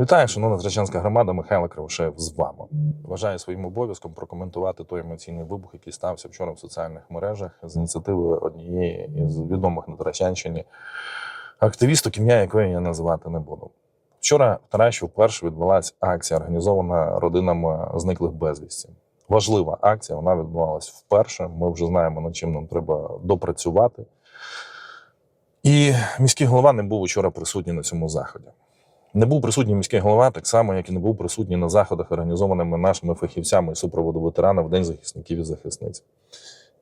Вітаю, шановна Трачанська громада, Михайло Кривошеєв з вами. Вважаю своїм обов'язком прокоментувати той емоційний вибух, який стався вчора в соціальних мережах з ініціативи однієї із відомих на Трачанщині активісток, ім'я якої я називати не буду. Вчора в Тараші вперше відбулася акція, організована родинами зниклих безвісті. Важлива акція, вона відбувалась вперше. Ми вже знаємо, над чим нам треба допрацювати. І міський голова не був вчора присутній на цьому заході. Не був присутній міський голова, так само, як і не був присутній на заходах, організованими нашими фахівцями із супроводу ветерана в День захисників і захисниць.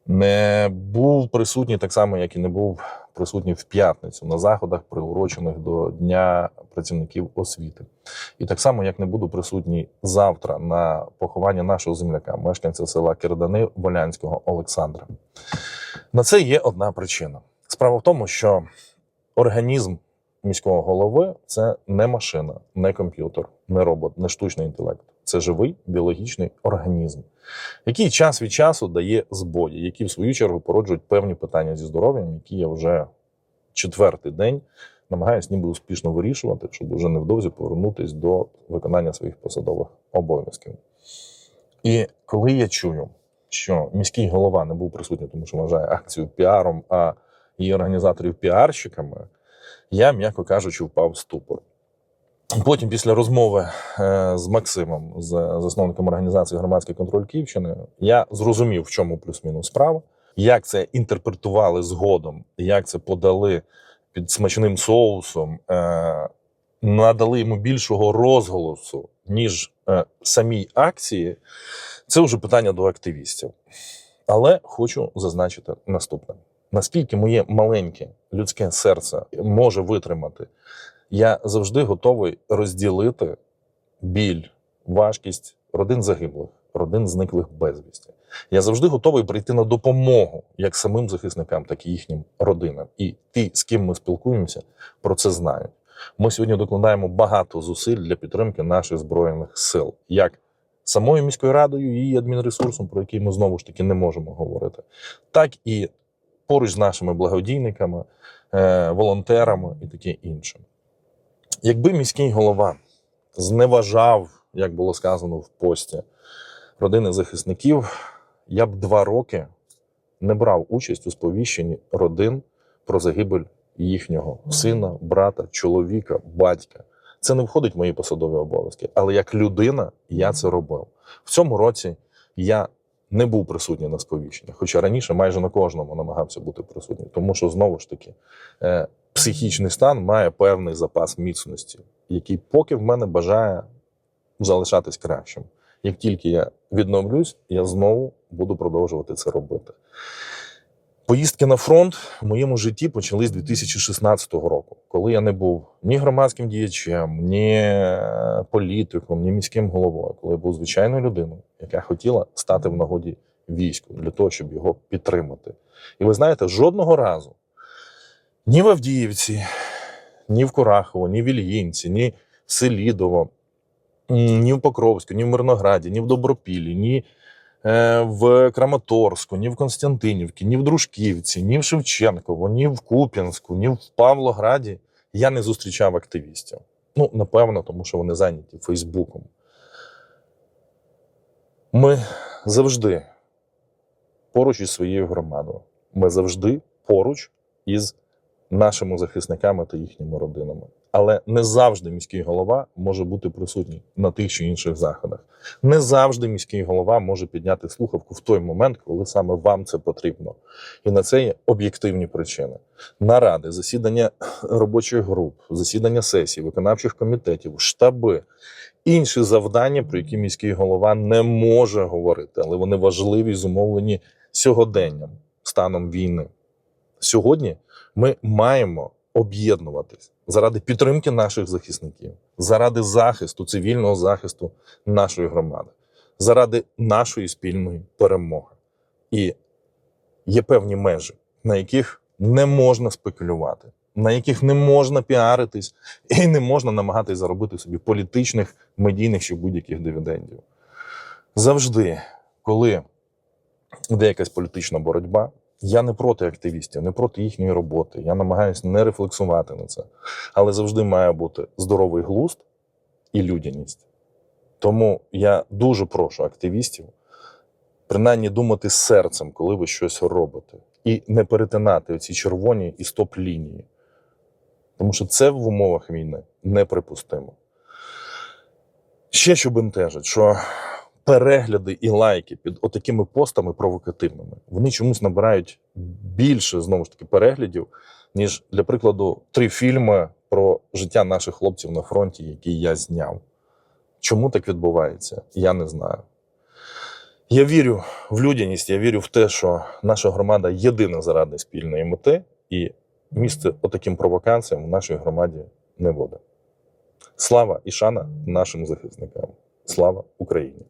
Не був присутній так само, як і не був присутній в п'ятницю на заходах, приурочених до Дня працівників освіти. І так само, як не буду присутній завтра на поховання нашого земляка, мешканця села Кирдани Волянського Олександра. На це є одна причина. Справа в тому, що організм міського голови це не машина, не комп'ютер, не робот, не штучний інтелект. Це живий біологічний організм, який час від часу дає збої, які в свою чергу породжують певні питання зі здоров'ям, які я вже четвертий день намагаюся ніби успішно вирішувати, щоб вже невдовзі повернутися до виконання своїх посадових обов'язків. І коли я чую, що міський голова не був присутній, тому що вважає акцію піаром, а її організаторів піарщиками, я, м'яко кажучи, впав в ступор. Потім, після розмови е, з Максимом, з засновником організації громадський контроль Київщини, я зрозумів, в чому плюс-мінус справа, як це інтерпретували згодом, як це подали під смачним соусом, е, надали йому більшого розголосу, ніж е, самій акції. Це вже питання до активістів. Але хочу зазначити наступне: наскільки моє маленьке людське серце може витримати, я завжди готовий розділити біль, важкість родин загиблих, родин зниклих безвісті. Я завжди готовий прийти на допомогу як самим захисникам, так і їхнім родинам. І ті, з ким ми спілкуємося, про це знають. Ми сьогодні докладаємо багато зусиль для підтримки наших збройних сил, як самою міською радою, її адмінресурсом, про який ми знову ж таки не можемо говорити, так і поруч з нашими благодійниками, е, волонтерами і таке інше. Якби міський голова зневажав, як було сказано в пості, родини захисників, я б два роки не брав участь у сповіщенні родин про загибель їхнього сина, брата, чоловіка, батька. Це не входить в мої посадові обов'язки, але як людина я це робив. В цьому році я не був присутній на сповіщеннях, хоча раніше майже на кожному намагався бути присутній, тому що знову ж таки е, психічний стан має певний запас міцності, який поки в мене бажає залишатись кращим. Як тільки я відновлюсь, я знову буду продовжувати це робити. Поїздки на фронт в моєму житті почались з 2016 року, коли я не був ні громадським діячем, ні політиком, ні міським головою, коли я був звичайною людиною, яка хотіла стати в нагоді війську для того, щоб його підтримати. І ви знаєте, жодного разу ні в Авдіївці, ні в Курахово, ні в Ільїнці, ні в Селідово, ні в Покровську, ні в Мирнограді, ні в Добропіллі, ні е, в Краматорську, ні в Константинівці, ні в Дружківці, ні в Шевченково, ні в Куп'янську, ні в Павлограді я не зустрічав активістів. Ну, напевно, тому що вони зайняті Фейсбуком. Ми завжди поруч із своєю громадою. Ми завжди поруч із нашими захисниками та їхніми родинами. Але не завжди міський голова може бути присутній на тих чи інших заходах. Не завжди міський голова може підняти слухавку в той момент, коли саме вам це потрібно. І на це є об'єктивні причини: наради, засідання робочих груп, засідання сесій, виконавчих комітетів, штаби, інші завдання, про які міський голова не може говорити, але вони важливі і зумовлені сьогоденням, станом війни. Сьогодні ми маємо об'єднуватись заради підтримки наших захисників, заради захисту, цивільного захисту нашої громади, заради нашої спільної перемоги. І є певні межі, на яких не можна спекулювати, на яких не можна піаритись і не можна намагатись заробити собі політичних, медійних чи будь-яких дивідендів. Завжди, коли йде якась політична боротьба, я не проти активістів, не проти їхньої роботи. Я намагаюся не рефлексувати на це. Але завжди має бути здоровий глузд і людяність. Тому я дуже прошу активістів принаймні думати серцем, коли ви щось робите, і не перетинати оці червоні і стоп-лінії. Тому що це в умовах війни неприпустимо. Ще що бентежить, що перегляди і лайки під отакими постами провокативними, вони чомусь набирають більше знову ж таки переглядів, ніж, для прикладу, три фільми про життя наших хлопців на фронті, які я зняв. Чому так відбувається? Я не знаю. Я вірю в людяність, я вірю в те, що наша громада єдина заради спільної мети, і місце отаким провокаціям в нашій громаді не буде. Слава і шана нашим захисникам. Слава Україні!